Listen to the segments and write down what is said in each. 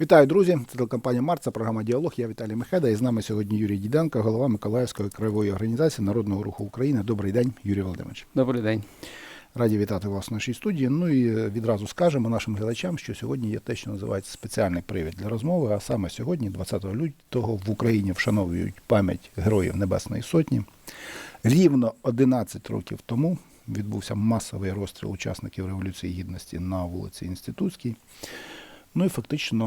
Вітаю, друзі! Це телекомпанія Март, це програма Діалог. Я Віталій Мехеда. І з нами сьогодні Юрій Діденко, голова Миколаївської краєвої організації Народного руху України. Добрий день, Юрій Володимирович. Добрий день. Раді вітати вас в нашій студії. Ну і е, відразу скажемо нашим глядачам, що сьогодні є те, що називається спеціальний привід для розмови. А саме сьогодні, 20 лютого, в Україні вшановують пам'ять героїв Небесної Сотні. Рівно 11 років тому відбувся масовий розстріл учасників Революції Гідності на вулиці Інститутській. Ну і фактично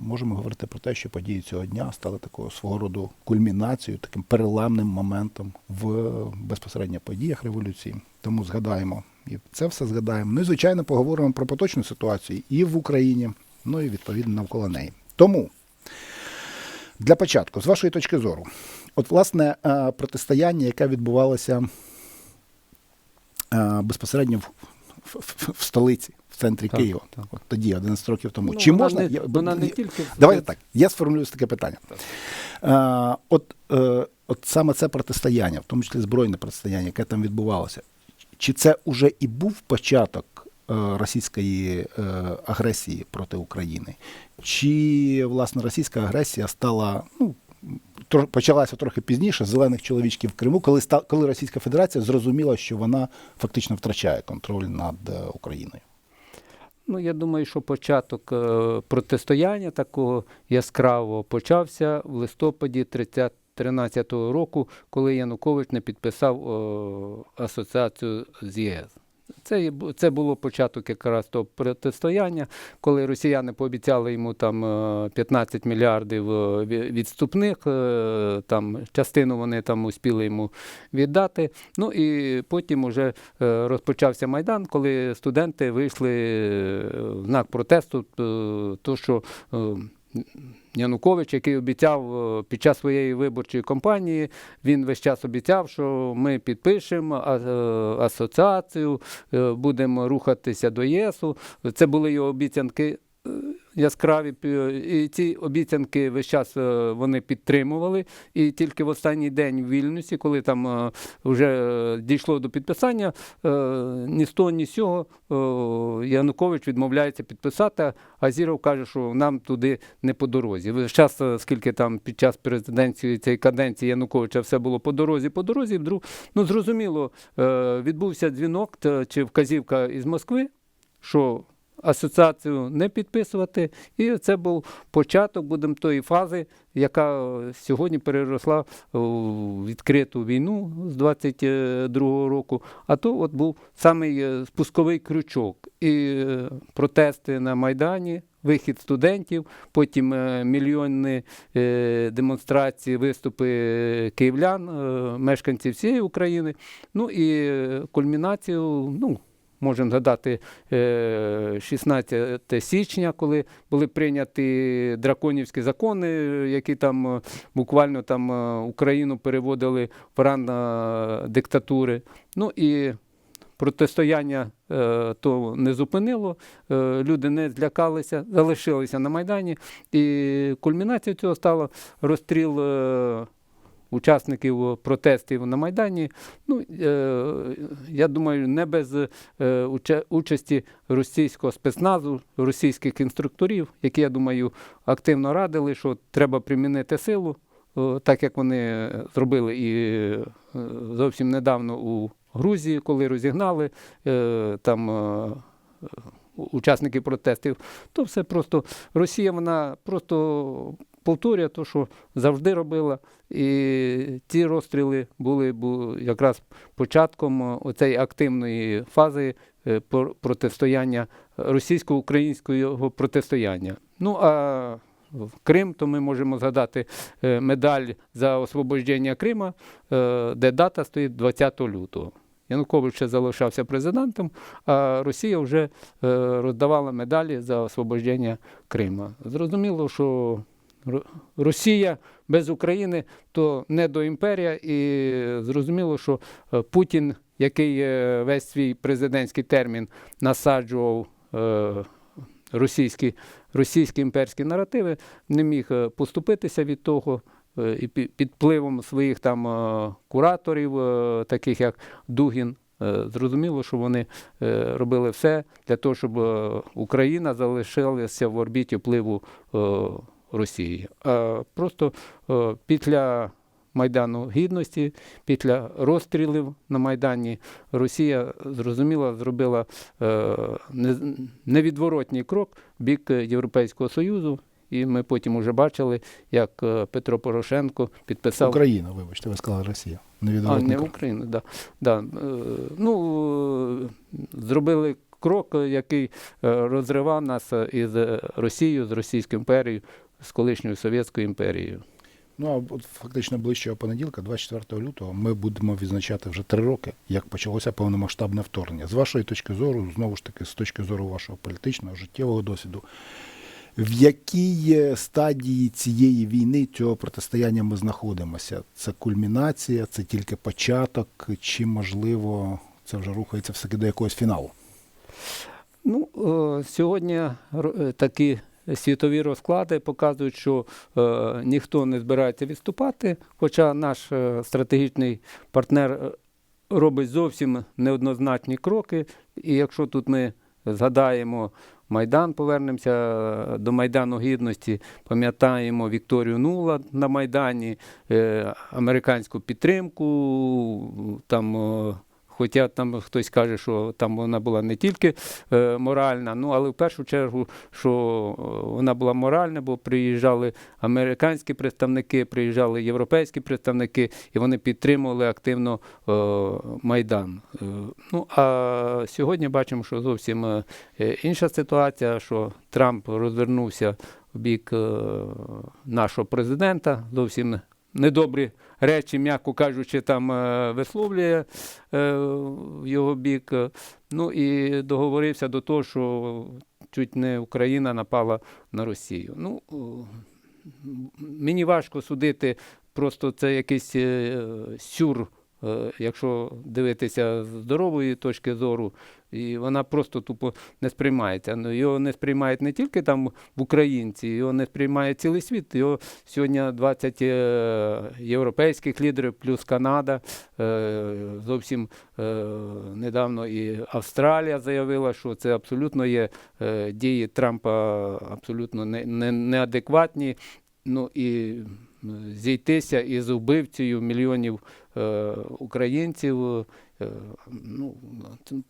можемо говорити про те, що події цього дня стали такого свого роду кульмінацією, таким переламним моментом в безпосередньо подіях революції. Тому згадаємо і це все згадаємо. Ну і звичайно поговоримо про поточну ситуацію і в Україні, ну і відповідно навколо неї. Тому для початку, з вашої точки зору, от власне е, протистояння, яке відбувалося е, безпосередньо в, в, в, в столиці, в центрі Так, Києва, так. от тоді, 11 років тому. Ну, Чи вона можна не, вона не тільки Давайте так. Я сформулюю таке питання. Е, от, е, от саме це протистояння, в тому числі збройне протистояння, яке там відбувалося, чи це вже і був початок е, російської е, агресії проти України? Чи власне російська агресія стала ну, почалася трохи пізніше зелених чоловічків в Криму, коли коли Російська Федерація зрозуміла, що вона фактично втрачає контроль над е, Україною? Ну, я думаю, що початок е, протистояння такого яскравого почався в листопаді 30 13-го року, коли Янукович не підписав е, асоціацію з ЄС. Це, це було початок якраз того протистояння, коли росіяни пообіцяли йому там е, 15 мільярдів е, відступних, е, там частину вони там успіли йому віддати. Ну і потім уже е, розпочався майдан, коли студенти вийшли е, в знак протесту, е, то що е, Янукович, який обіцяв е, під час своєї виборчої кампанії, він весь час обіцяв, що ми підпишемо е, асоціацію, е, будемо рухатися до ЄСу. Це були його обіцянки. Яскраві і ці обіцянки весь час е, вони підтримували. І тільки в останній день в Вільнюсі, коли там е, вже е, дійшло до підписання, ні з того, ні з цього Янукович відмовляється підписати. А Зіров каже, що нам туди не по дорозі. Весь час, скільки там під час президенції цієї каденції Януковича все було по дорозі, по дорозі, вдруг ну зрозуміло, відбувся дзвінок чи вказівка із Москви, що асоціацію не підписувати. І це був початок, будемо тої фази, яка е, сьогодні переросла у відкриту війну з 22-го року. А то от був самий е, спусковий крючок. І е, протести на Майдані. Вихід студентів, потім мільйонні демонстрації, виступи київлян, мешканців всієї України. Ну і кульмінацію, ну, можемо згадати е, 16 січня, коли були прийняті драконівські закони, е, які там е, буквально там е, Україну переводили в ран е, диктатури. Ну і протистояння е, то не зупинило, е, люди не злякалися, залишилися на Майдані. І кульмінацією цього стало розстріл. Е, Учасників протестів на Майдані, ну е, я думаю, не без е, уча- участі російського спецназу, російських інструкторів, які, я думаю, активно радили, що треба примінити силу, е, так як вони зробили і е, зовсім недавно у Грузії, коли розігнали е, там. е, Учасники протестів, то все просто Росія вона просто повторює те, що завжди робила. І ці розстріли були якраз початком е, оцеї активної фази е, протистояння російсько-українського протистояння. Ну а в Крим, то ми можемо згадати е, медаль за освобождення Крима, е, де дата стоїть 20 лютого. Янукович ще залишався президентом, а Росія вже е, роздавала медалі за освобождення Крима. Зрозуміло, що Росія без України то не до імперія, і зрозуміло, що е, Путін, який е, весь свій президентський термін насаджував е, російські, російські імперські наративи, не міг поступитися від того. І пі- під впливом своїх там кураторів, таких як Дугін, Зрозуміло, що вони робили все для того, щоб Україна залишилася в орбіті впливу Росії. А просто е, після Майдану Гідності, після розстрілів на Майдані Росія зрозуміло зробила е, невідворотній крок в бік Європейського Союзу. І ми потім вже бачили, як е, Петро Порошенко підписав Україна, вибачте, ви сказали Росія. а, не. Україна, да. Да. Ну, зробили крок, який розривав нас із Росією, з Російською імперією, з колишньою Совєтською імперією. Ну, а от фактично ближчого понеділка, 24 лютого, ми будемо відзначати вже три роки, як почалося повномасштабне вторгнення. З вашої точки зору, знову ж таки, з точки зору вашого політичного, життєвого досвіду, в якій стадії цієї війни, цього протистояння ми знаходимося? Це кульмінація, це тільки початок, чи можливо це вже рухається все-таки до якогось фіналу? Ну, е, сьогодні е, такі світові розклади показують, що е, ніхто не збирається відступати, хоча наш е, стратегічний партнер е, робить зовсім неоднозначні кроки. І якщо тут ми згадаємо Майдан, повернемося е, до Майдану Гідності, пам'ятаємо Вікторію Нула на Майдані, е, американську підтримку, там. е, Хоча там хтось каже, що там вона була не тільки е, моральна, ну але в першу чергу, що е, вона була моральна, бо приїжджали американські представники, приїжджали європейські представники, і вони підтримували активно е, Майдан. Е, ну а сьогодні бачимо, що зовсім е, інша ситуація, що Трамп розвернувся в бік е, нашого президента, зовсім недобрі речі, м'яко кажучи, там е, висловлює е, в його бік. Е, Ну і договорився до того, що чуть не Україна напала на Росію. Ну, мені важко судити, просто це якийсь е, сюр, е, якщо дивитися з здорової точки зору, і вона просто тупо не сприймається. Ну, його не сприймають не тільки там в українці, його не сприймає цілий світ. Його сьогодні 20 е, європейських лідерів, плюс Канада. Е, зовсім е, недавно і Австралія заявила, що це абсолютно є е, дії Трампа абсолютно не, не, неадекватні. Ну і зійтися із вбивцею мільйонів е, українців. Е, ну,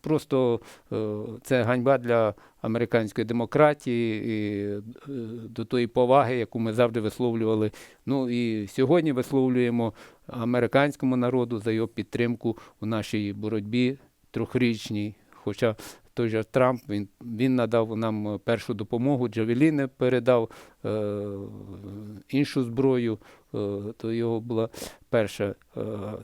просто е, це ганьба для американської демократії і до тої поваги, яку ми завжди висловлювали. Ну і сьогодні висловлюємо американському народу за його підтримку у нашій боротьбі трьохрічній. Хоча той же Трамп він, він надав нам е, першу допомогу, Джавеліни передав е, іншу зброю, е, то його була перша е,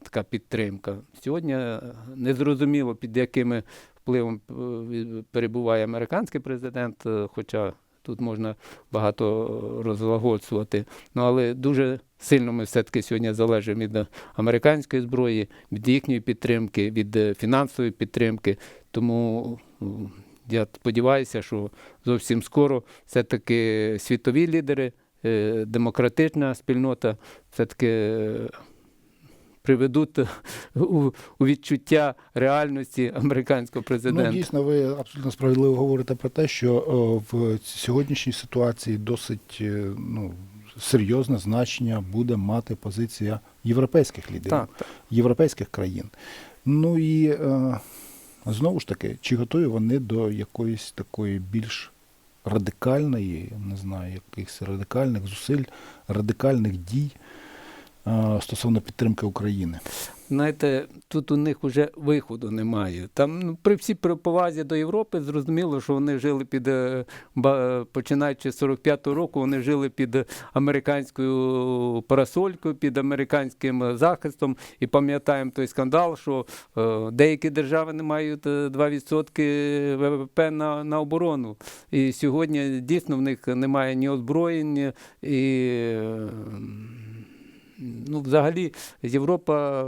така підтримка. Сьогодні е, незрозуміло, під якими впливом е, перебуває американський президент, хоча тут можна багато розлагодствувати. Ну, але дуже сильно ми все-таки сьогодні залежимо від американської зброї, від їхньої підтримки, від фінансової підтримки. Тому я сподіваюся, що зовсім скоро все-таки світові лідери, е, демократична спільнота все-таки е, приведуть у, відчуття реальності американського президента. Ну, дійсно, ви абсолютно справедливо говорите про те, що в сьогоднішній ситуації досить е, ну, серйозне значення буде мати позиція європейських лідерів, так, так. європейських країн. Ну і е, знову ж таки, чи готові вони до якоїсь такої більш радикальної, не знаю, якихось радикальних зусиль, радикальних дій стосовно підтримки України? Знаєте, тут у них вже виходу немає. Там ну, при всій повазі до Європи зрозуміло, що вони жили під е, починаючи з 45-го року, вони жили під американською парасолькою, під американським захистом. І пам'ятаємо той скандал, що е, деякі держави не мають е, 2% ВВП на, на оборону. І сьогодні дійсно в них немає ні озброєння і. Ну, взагалі Європа е,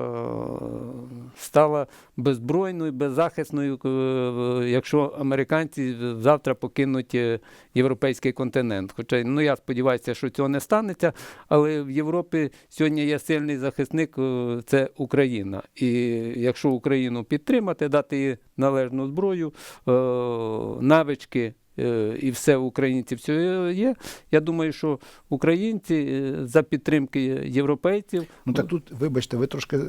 стала беззбройною, беззахисною, е, якщо американці завтра покинуть е, європейський континент. Хоча ну, я сподіваюся, що цього не станеться, але в Європі сьогодні є сильний захисник це Україна. І якщо Україну підтримати, дати їй належну зброю, навички. Е, І все в українців все є. Я думаю, що українці е, за підтримки європейців Ну так тут, вибачте, ви трошки е,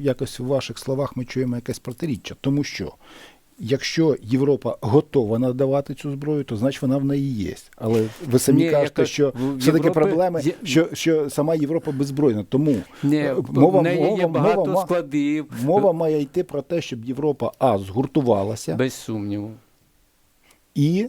якось у ваших словах ми чуємо якесь протиріччя. Тому що якщо Європа готова надавати цю зброю, то значить вона в неї є. Але ви самі Ні, кажете, яка- що все-таки Європи проблеми, що, що сама Європа беззбройна. Тому Ні, е, в неї є багато мова, складів, мова має йти про те, щоб Європа а згуртувалася без сумніву. і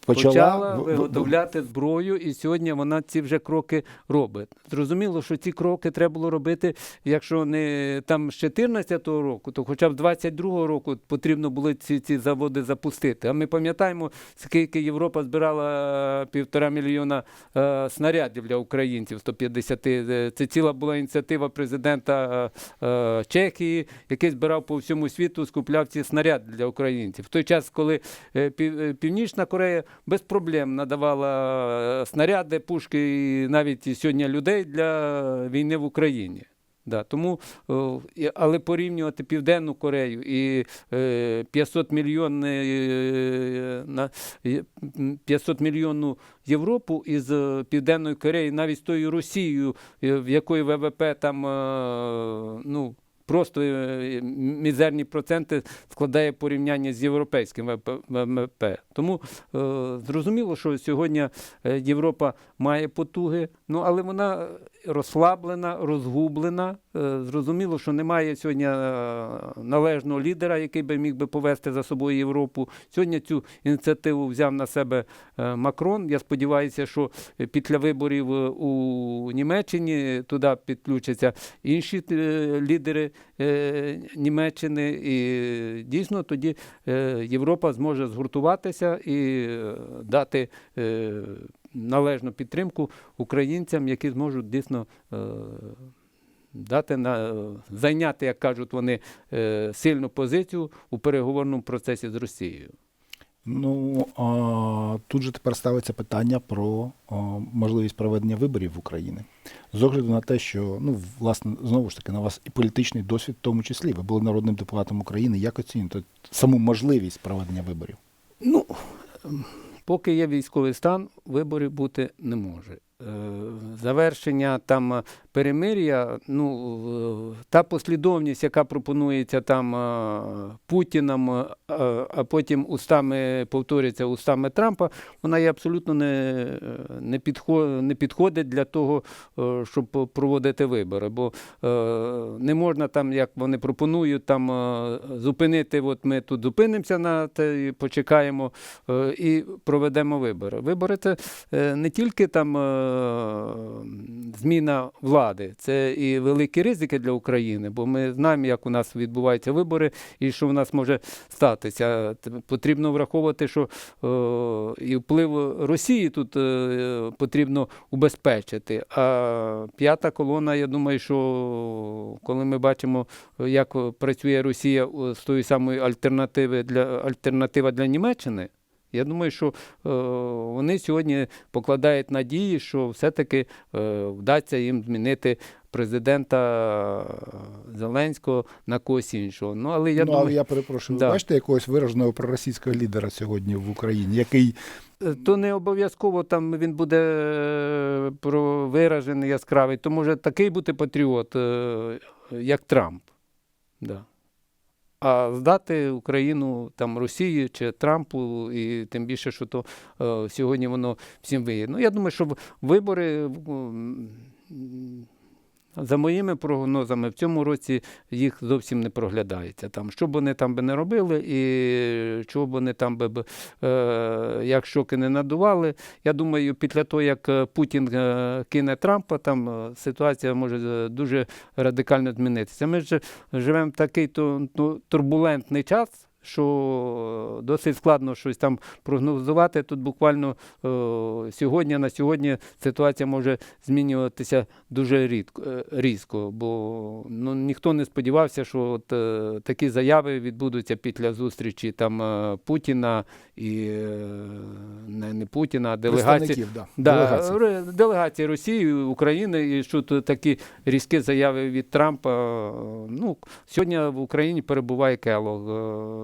почала, Почала виготовляти зброю, і сьогодні вона ці вже кроки робить. Зрозуміло, що ці кроки треба було робити, якщо не там з 14-го року, то хоча б з 22-го року потрібно було ці, ці заводи запустити. А ми пам'ятаємо, скільки Європа збирала півтора мільйона е, снарядів для українців, 150. Е, Це ціла була ініціатива президента е, е, Чехії, який збирав по всьому світу, скупляв ці снаряди для українців. В той час, коли е, Пів- е, Північна Корея без проблем надавала е, снаряди, пушки і навіть сьогодні людей для війни в Україні. Да, тому, але порівнювати Південну Корею і е, 500 мільйонний, е, е, 500 мільйонну Європу із е, Південної Кореї, навіть з тою Росією, е, в якої ВВП там е, ну, просто е, мізерні проценти складає порівняння з європейським. ВВП. Тому е, зрозуміло, що сьогодні е, Європа має потуги, ну але вона розслаблена, розгублена. Е, Зрозуміло, що немає сьогодні е, належного лідера, який би міг би повести за собою Європу. Сьогодні цю ініціативу взяв на себе е, Макрон. Я сподіваюся, що після виборів е, у Німеччині туди підключаться інші е, лідери е, Німеччини, і дійсно тоді е, Європа зможе згуртуватися і е, дати е, належну підтримку українцям, які зможуть дійсно е, дати на зайняти, як кажуть вони, е, сильну позицію у переговорному процесі з Росією. Ну а тут же тепер ставиться питання про а, можливість проведення виборів в Україні. З огляду на те, що ну власне знову ж таки на вас і політичний досвід, в тому числі. Ви були народним депутатом України. Як оцінюєте саму можливість проведення виборів? Ну, ем, поки є військовий стан, виборів бути не може. Е, Завершення там е, перемир'я, ну, е, та послідовність, яка пропонується там Путіном, а потім устами повторюється устами Трампа, вона є абсолютно не, не, підхо, не підходить для того, щоб проводити вибори. Бо не можна там, як вони пропонують, там зупинити, от ми тут зупинимося на те, почекаємо і проведемо вибори. Вибори це не тільки там зміна влади, це і великі ризики для України, бо ми знаємо, як у нас відбуваються вибори і що в нас може статися. Потрібно враховувати, що е, і вплив Росії тут е, потрібно убезпечити. А п'ята колона, я думаю, що коли ми бачимо, як працює Росія е, з тої самої альтернативи для альтернатива для Німеччини. Я думаю, що е, вони сьогодні покладають надії, що все-таки е, вдасться їм змінити президента Зеленського на когось іншого. Ну, але я ну, думаю, але я перепрошую, Да. ви бачите якогось вираженого проросійського лідера сьогодні в Україні, який Е, То не обов'язково там він буде е, виражений яскравий, то може такий бути патріот, е, як Трамп. Да. А здати Україну там Росії чи Трампу, і тим більше, що то е, сьогодні воно всім вигідно. Ну, я думаю, що вибори. м, За моїми прогнозами, в цьому році їх зовсім не проглядається. Там, що б вони там би не робили, і чого б вони там би, е, як шоки не надували. Я думаю, після того, як е, Путін е, кине Трампа, там е, ситуація може дуже радикально змінитися. Ми ж живемо в такий то, турбулентний час. Що досить складно щось там прогнозувати. Тут буквально е, сьогодні на сьогодні ситуація може змінюватися дуже рідко, е, різко, бо ну, ніхто не сподівався, що от, е, такі заяви відбудуться після зустрічі там е, Путіна і е, не, не Путіна, а делегації. Да, Да, делегацій. ре- делегації Росії, України, і що тут такі різкі заяви від Трампа. е, Ну, сьогодні в Україні перебуває Келог.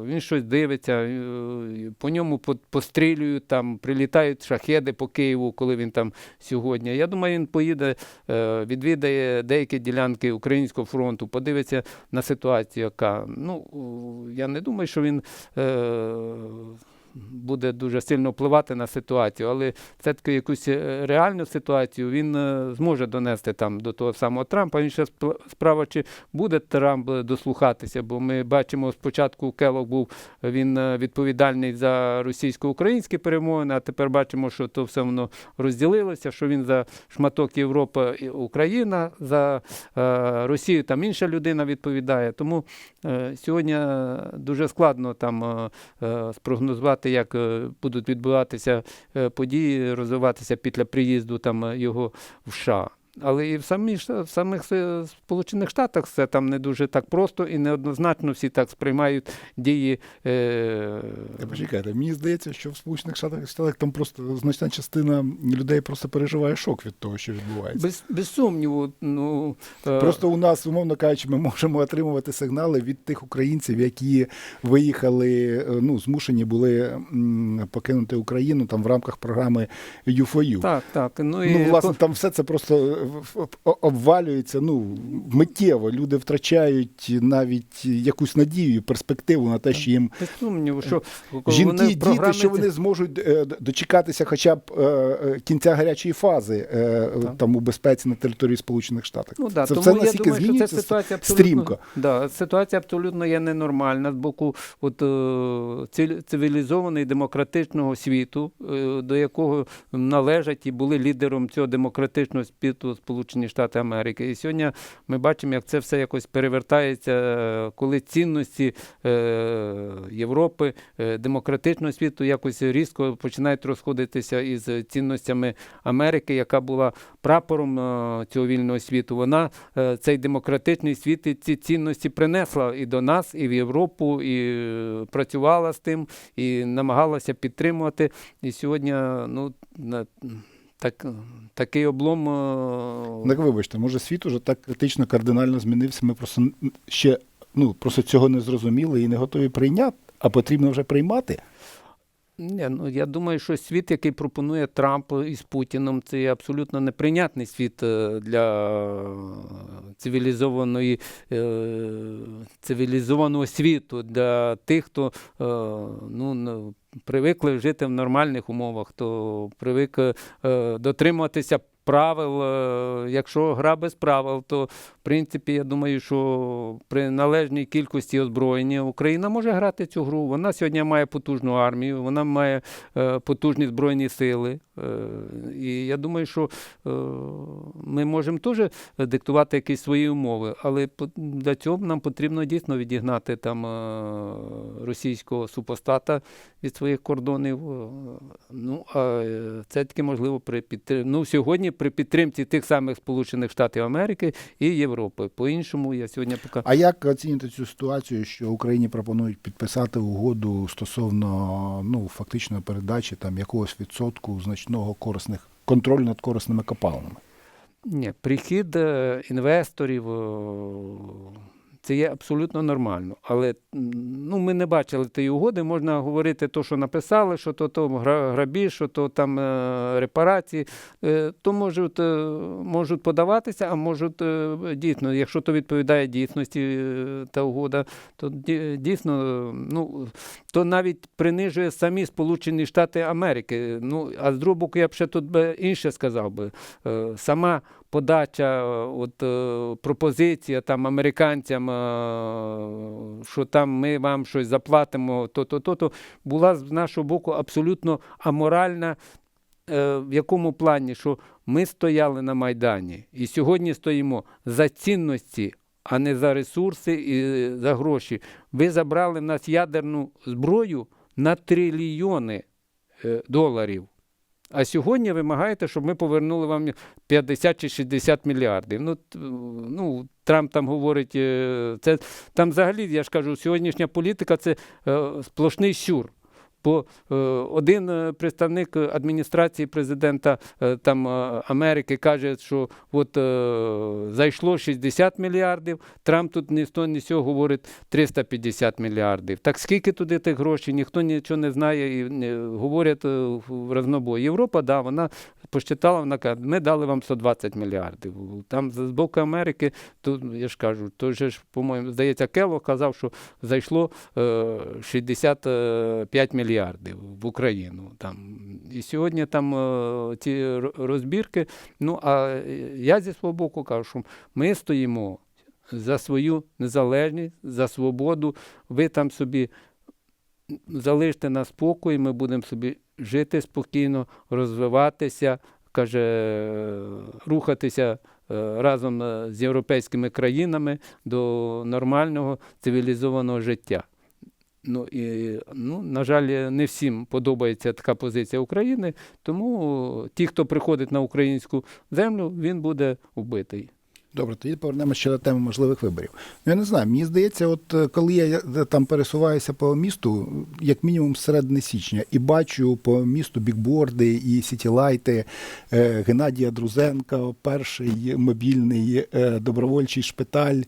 Він щось дивиться, е, по ньому по- пострілюють, там прилітають шахеди по Києву, коли він там сьогодні. Я думаю, він поїде, е, відвідає деякі ділянки Українського фронту, подивиться на ситуацію, яка. Ну, е, я не думаю, що він. Буде дуже сильно впливати на ситуацію, але все-таки якусь е, реальну ситуацію він е, зможе донести там до того самого Трампа. Інша справа, чи буде Трамп е, дослухатися, бо ми бачимо спочатку Келог був він відповідальний за російсько-українські перемовини, а тепер бачимо, що то все воно розділилося, що він за шматок Європа і Україна, за е, Росію там інша людина відповідає. Тому е, сьогодні дуже складно там е, е, спрогнозувати, як е, будуть відбуватися е, події, розвиватися після приїзду там е, його в США. Але і в, самі, в самих е, Сполучених Штатах все там не дуже так просто і неоднозначно всі так сприймають дії. Е, почекайте, мені здається, що в Сполучених Штатах Штатах там просто значна частина людей просто переживає шок від того, що відбувається. без, без сумніву, ну е, Просто у нас, умовно кажучи, ми можемо отримувати сигнали від тих українців, які виїхали, е, ну змушені були покинути Україну там в рамках програми U4U. так, так. Ну, і... Ну, власне, там все це просто е, обвалюється. Ну миттєво. Люди втрачають навіть якусь надію, перспективу на те, що їм сумніву, що жінки, вони діти, програмі що вони зможуть е, дочекатися, хоча б е, е, кінця гарячої фази е, там у безпеці на території Сполучених Штатів. Ну, да, це тому все я настільки думаю, що змінюється ситуація абсолютно, стрімко. Да, ситуація абсолютно є ненормальна з боку от, е, циві- цивілізованого і демократичного світу, е, до якого належать і були лідером цього демократичного світу Сполучені Штати Америки. І сьогодні ми бачимо, як це все якось перевертається, е, коли цінності е, Європи, е, демократичного світу якось різко починають розходитися із цінностями Америки, яка була прапором цього вільного світу. Вона цей демократичний світ і ці цінності принесла і до нас, і в Європу, і працювала з тим, і намагалася підтримувати. І сьогодні ну, так, такий облом. е, Так вибачте, може світ уже так критично кардинально змінився. Ми просто ще ну просто цього не зрозуміли і не готові прийняти, а потрібно вже приймати. Ні, ну я думаю, що світ, який пропонує Трамп із Путіном, це абсолютно неприйнятний світ е, для цивілізованої е, цивілізованого світу, для тих, хто е, ну, привикли жити в нормальних умовах, хто привик дотримуватися. Правил, якщо гра без правил, то принципі я думаю, що при належній кількості озброєння Україна може грати цю гру. Вона сьогодні має потужну армію, вона має е, потужні збройні сили. Е, і я думаю, що е, ми можемо теж диктувати якісь свої умови, але для цього нам потрібно дійсно відігнати там російського супостата від своїх кордонів. Ну, а це таки можливо при підтримці. Ну, сьогодні при підтримці тих самих Сполучених Штатів Америки і Європи. По-іншому я сьогодні поки. А як оцінити цю ситуацію, що Україні пропонують підписати угоду стосовно ну фактично передачі там якогось відсотку значного корисних контролю над корисними копалинами? Ні, прихід е, інвесторів е, це є абсолютно нормально. Але ну, ми не бачили тієї угоди. Можна говорити то, що написали, що то, то грабіж, що то там е, репарації. Е, то можуть, е, можуть подаватися, а можуть дійсно, якщо то відповідає дійсності та угода, то дійсно, ну, то навіть принижує самі Сполучені Штати Америки. Ну, а з другого боку, я б ще тут інше сказав би. Сама подача, е, от е, пропозиція там американцям, е, що там ми вам щось заплатимо, то, то, то, то була з нашого боку абсолютно аморальна. В якому плані, що ми стояли на Майдані і сьогодні стоїмо за цінності а не за ресурси і за гроші. Ви забрали в нас ядерну зброю на трильйони доларів. А сьогодні вимагаєте, щоб ми повернули вам 50 чи 60 мільярдів. Ну, ну Трамп там говорить, е, це там взагалі, я ж кажу, сьогоднішня політика це е, сплошний сюр. Бо е, один е, представник адміністрації президента е, там, Америки каже, що от зайшло 60 мільярдів, Трамп тут ні з ні з говорить 350 мільярдів. Так скільки туди тих грошей, ніхто нічого не знає і говорять в разнобой. Європа, да, вона посчитала, вона каже, ми дали вам 120 мільярдів. Там з боку Америки, то я ж кажу, то же ж, по-моєму, здається, Келло казав, що зайшло е, 65 мільярдів в Україну. Там. І сьогодні там е, ці розбірки. Ну, а е, я зі свого боку кажу, що ми стоїмо за свою незалежність, за свободу. Ви там собі залиште нас спокій, ми будемо собі жити спокійно, розвиватися, каже, рухатися е, разом з європейськими країнами до нормального цивілізованого життя. Ну, і, ну, на жаль, не всім подобається така позиція України, тому ті, хто приходить на українську землю, він буде вбитий. Добре, тоді повернемося ще до теми можливих виборів. Ну, я не знаю, мені здається, от е, коли я е, там пересуваюся по місту, як мінімум середини січня, і бачу по місту бікборди і сітілайти е, Геннадія Друзенка, перший мобільний добровольчий шпиталь.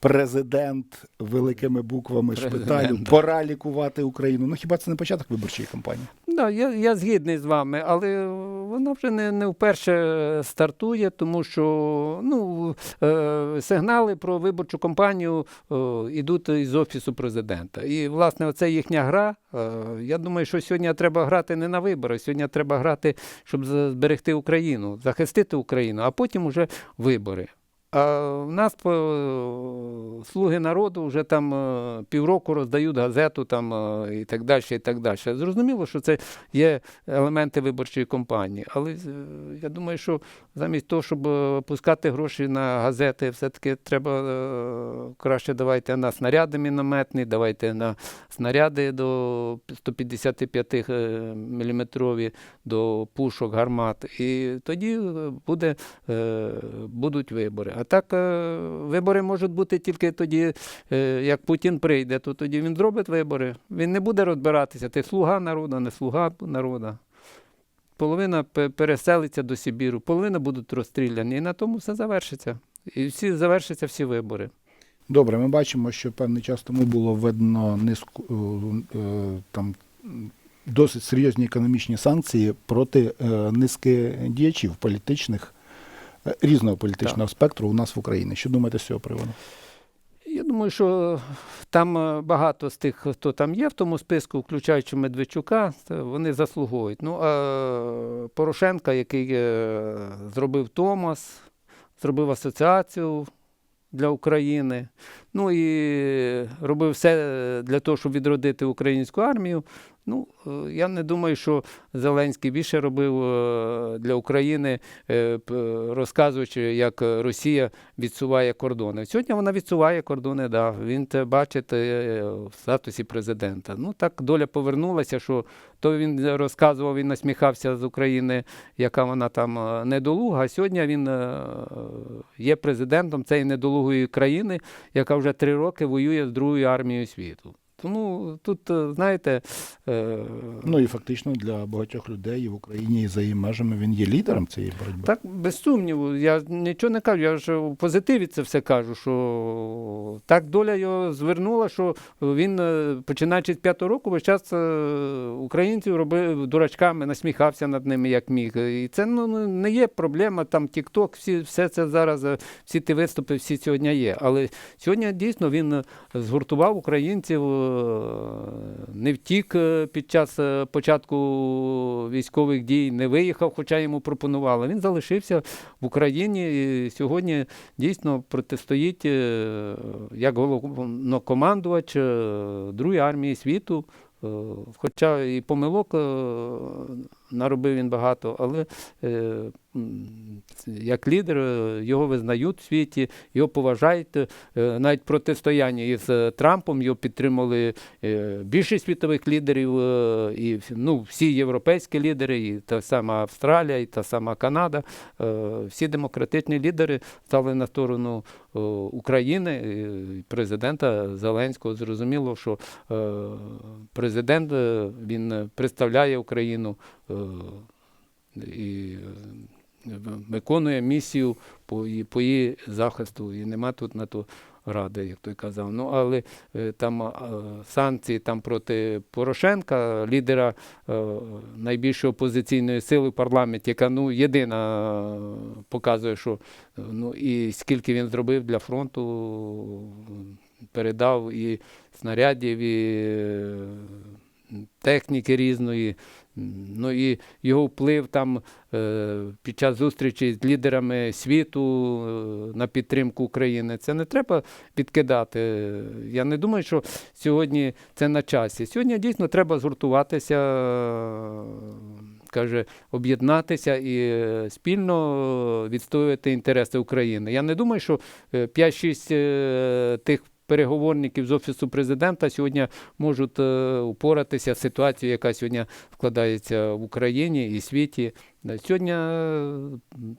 Президент великими буквами Президент, шпиталю, пора лікувати Україну. Ну хіба це не початок виборчої кампанії? Да, я, я згідний з вами, але вона вже не, не вперше стартує, тому що ну, е, сигнали про виборчу кампанію е, йдуть із офісу президента. І, власне, оце їхня гра. Е, я думаю, що сьогодні треба грати не на вибори, сьогодні треба грати, щоб зберегти Україну, захистити Україну, а потім уже вибори. А в нас по, слуги народу вже там е, півроку роздають газету там, е, і так далі, і так далі. Зрозуміло, що це є елементи виборчої кампанії. Але е, я думаю, що замість того, щоб е, пускати гроші на газети, все-таки треба е, краще давайте на снаряди мінометні, давайте на снаряди до 155 мм до пушок, гармат. І тоді е, буде, е, будуть вибори. А так е, вибори можуть бути тільки тоді, е, як Путін прийде, то тоді він зробить вибори. Він не буде розбиратися, ти слуга народу, не слуга народу. Половина переселиться до Сибіру, половина будуть розстріляні, і на тому все завершиться. І всі завершаться всі вибори. Добре, ми бачимо, що певний час тому було введено низку е, там досить серйозні економічні санкції проти низки діячів політичних різного політичного спектру у нас в Україні. Що думаєте з цього приводу? Я думаю, що там е, багато з тих, хто там є в тому списку, включаючи Медведчука, вони заслуговують. Ну, а Порошенка, який е, зробив Томас, зробив асоціацію для України, ну і робив все для того, щоб відродити українську армію. Ну, е, я не думаю, що Зеленський більше робив е, для України, е, розказуючи, як Росія відсуває кордони. Сьогодні вона відсуває кордони, да. він це бачить в статусі президента. Ну так доля повернулася, що то він розказував, він насміхався з України, яка вона там недолуга. А сьогодні він є президентом цієї недолугої країни, яка вже три роки воює з другою армією світу. Тому тут, е, знаєте, е, Ну і фактично для багатьох людей в Україні і за її межами він є лідером цієї боротьби. Так, без сумніву. Я нічого не кажу. Я ж в позитиві це все кажу, що так доля його звернула, що він, е, починаючи з п'ятого року, весь час е, українців робив дурачками, насміхався над ними як міг. І це ну, ну, не є проблема. Там Тік-Ток, всі, все це зараз, всі ті виступи, всі сьогодні є. Але сьогодні дійсно він згуртував українців, не втік е, під час е, початку військових дій, не виїхав, хоча йому пропонували. Він залишився в Україні і сьогодні дійсно протистоїть е, як головнокомандувач е, Другої армії світу. Е, Хоча і помилок е, наробив він багато, але е, як лідер е, його визнають в світі, його поважають. Е, Навіть протистояння із Трампом його підтримали більшість світових лідерів, і ну, всі європейські лідери, і та сама Австралія, і та сама Канада. Всі демократичні лідери стали на сторону України, президента Зеленського. Зрозуміло, що президент він представляє Україну і е, виконує місію по її, по її захисту. І нема тут на то ради, як той казав. Ну, але е, там е, санкції там проти Порошенка, лідера е, найбільшої опозиційної сили в парламенті, яка ну, єдина е, показує, що е, ну, і скільки він зробив для фронту, передав і снарядів, і е, техніки різної. Ну і його вплив там е, під час зустрічі з лідерами світу е, на підтримку України. Це не треба відкидати. Я не думаю, що сьогодні це на часі. Сьогодні дійсно треба згуртуватися, каже, об'єднатися і спільно відстоювати інтереси України. Я не думаю, що е, 5-6 е, тих переговорників з офісу президента сьогодні можуть е, упоратися з ситуацією, яка сьогодні складається в Україні і світі. Сьогодні е,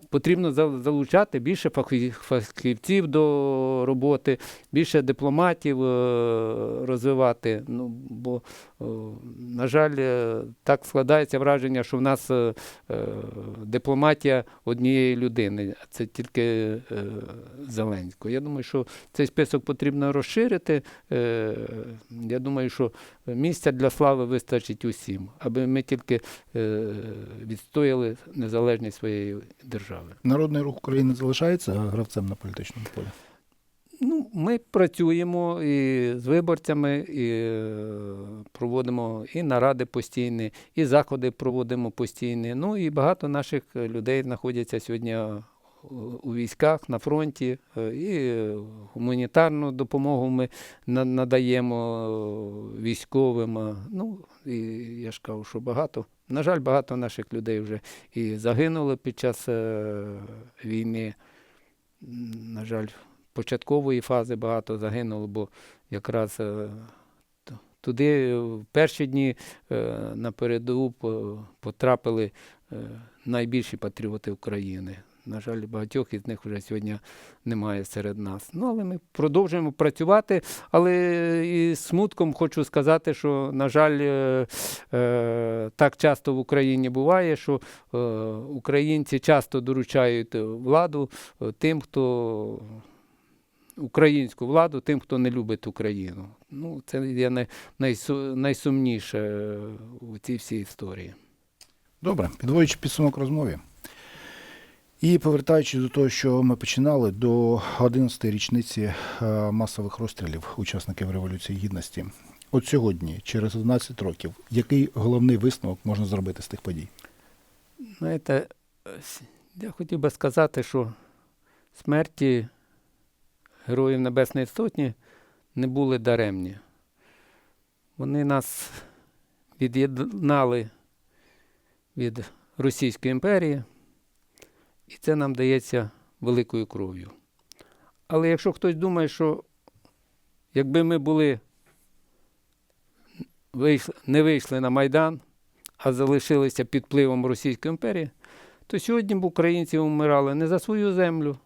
потрібно залучати більше фахі- фахівців до роботи, більше дипломатів е, розвивати. Ну, бо, е, на жаль, так складається враження, що в нас дипломатія однієї людини, а це тільки Зеленського. Я думаю, що цей список потрібно розширити. Я думаю, що місця для слави вистачить усім, аби ми тільки е, відстояли незалежність своєї держави. Народний рух України залишається гравцем на політичному полі. Ну, ми працюємо і з виборцями, і е, проводимо і наради постійні, і заходи проводимо постійні. Ну і багато наших людей знаходяться сьогодні у військах на фронті, е, і гуманітарну допомогу ми надаємо е, військовим. е, Ну, і я ж кажу, що багато. На жаль, багато наших людей вже і загинули під час е, війни. На жаль, початкової фази багато загинуло, бо якраз е, туди в перші дні е, на передову по- потрапили е, найбільші патріоти України. На жаль, багатьох із них вже сьогодні немає серед нас. Ну, але ми продовжуємо працювати. Але і смутком хочу сказати, що, на жаль, е, е, так часто в Україні буває, що е, українці часто доручають владу е, тим, хто українську владу, тим, хто не любить Україну. Ну, це є най, найсу- найсумніше у цій всій історії. Добре, підводячи підсумок розмові. І повертаючись до того, що ми починали, до 11-ї річниці е, масових розстрілів учасників Революції Гідності. От сьогодні, через 11 років, який головний висновок можна зробити з тих подій? Знаєте, я хотів би сказати, що смерті Героїв Небесної Сотні не були даремні. Вони нас від'єднали від Російської імперії, і це нам дається великою кров'ю. Але якщо хтось думає, що якби ми були не вийшли на Майдан, а залишилися під впливом Російської імперії, то сьогодні б українці вмирали не за свою землю,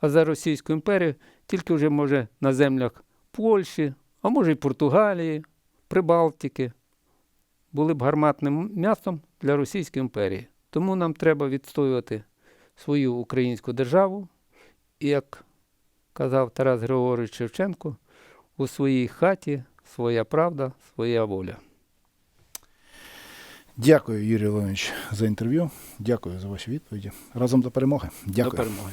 а за Російську імперію, тільки вже, може, на землях Польщі, а може й Португалії, Прибалтики. Були б гарматним м'ясом для Російської імперії. Тому нам треба відстоювати свою українську державу. І як казав Тарас Григорович Шевченко, у своїй хаті своя правда, своя воля. Дякую, Юрій Леонідович, за інтерв'ю. Дякую за ваші відповіді. Разом до перемоги. Дякую. До перемоги.